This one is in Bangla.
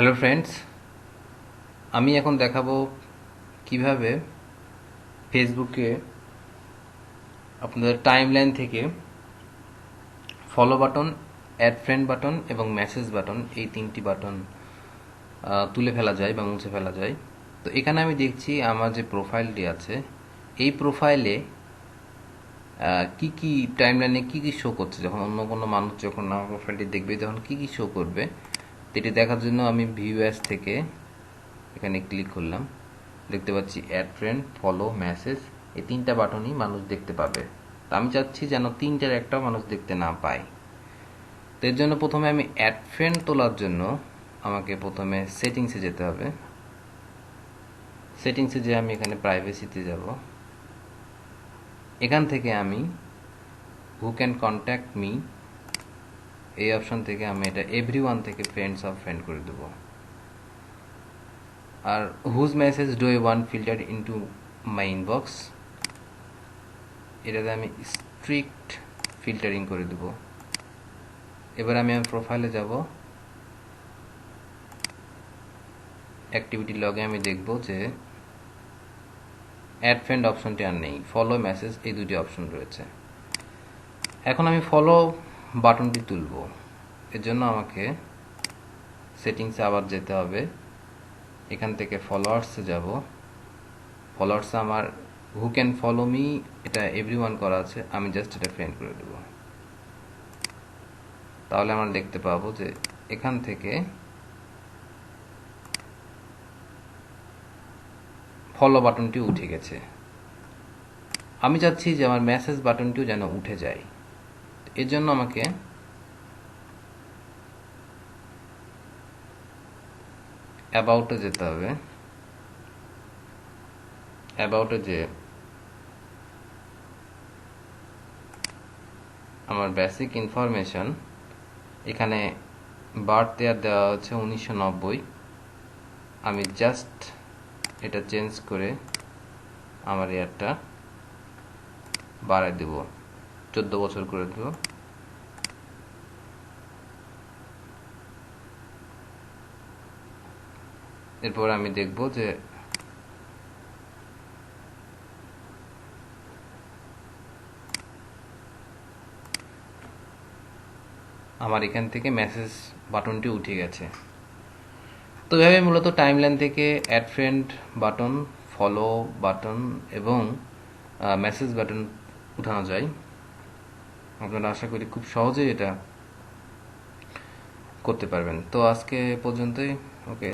হ্যালো ফ্রেন্ডস আমি এখন দেখাবো কীভাবে ফেসবুকে আপনাদের টাইমলাইন থেকে follow button add friend button এবং মেসেজ বাটন এই তিনটি বাটন তুলে ফেলা যায় বা মুছে ফেলা যায়। তো এখানে আমি দেখছি আমার যে প্রোফাইলটি আছে, এই প্রোফাইলে কি কি টাইমলাইনে কি কি শো করছে? যখন অন্য কোনো মানুষ যখন আমার প্রোফাইলটি দেখবে, তখন কি কি শো করবে? এটি দেখার জন্য আমি ভিউ অ্যাস থেকে এখানে ক্লিক করলাম। দেখতে পাচ্ছি অ্যাড ফ্রেন্ড ফলো মেসেজ এই তিনটা বাটনই মানুষ দেখতে পাবে। তো আমি চাচ্ছি যেন তিনটার একটাও মানুষ দেখতে না পায়। তো এর জন্য প্রথমে আমি অ্যাড ফ্রেন্ড তোলার জন্য আমাকে প্রথমে সেটিংসে যেতে হবে। সেটিংসে যে আমি এখানে প্রাইভেসিতে যাব। এখান থেকে আমি হু ক্যান কন্ট্যাক্ট মি এই অপশন থেকে আমি এটা এভরি ওয়ান থেকে ফ্রেন্ডস অফ ফ্রেন্ড করে দেবো। আর whose message do want filter into my inbox এটাতে আমি স্ট্রিক্ট ফিল্টারিং করে দেব। এবার আমি আমার প্রোফাইলে যাব। অ্যাক্টিভিটি লগে আমি দেখব যে অ্যাড ফ্রেন্ড অপশনটি আর নেই। ফলো মেসেজ এই দুটি অপশন রয়েছে। এখন আমি ফলো বাটনটি তুলব। এর জন্য আমাকে সেটিংসে আবার যেতে হবে। এখান থেকে ফলোয়ার্সে যাব। ফলোয়ার্সে আমার হু ক্যান ফলো মি এটা এভরি করা আছে, আমি জাস্ট এটা ফ্রেন্ড করে দেব। তাহলে আমরা দেখতে পাবো যে এখান থেকে ফলো বাটনটি উঠে গেছে। আমি চাচ্ছি যে আমার মেসেজ বাটনটিও যেন উঠে যায়। এর জন্য আমাকে অ্যাবাউটে যেতে হবে। অ্যাবাউটে যে আমার বেসিক ইনফরমেশন এখানে বার্থ ইয়ার দেওয়া হচ্ছে উনিশশো নব্বই। আমি জাস্ট এটা চেঞ্জ করে আমার ইয়ারটা বাড়াই দেব। চোদ্দ বছর করে দেব এরপর আমি দেখব যে আমার এখান থেকে মেসেজ বাটনটি উঠে গেছে। তো এভাবে মূলত টাইমলাইন থেকে add friend button follow button এবং মেসেজ বাটন উঠানো যায়। আপনারা আশা করি খুব সহজেই এটা করতে পারবেন। তো আজকে পর্যন্তই ওকে।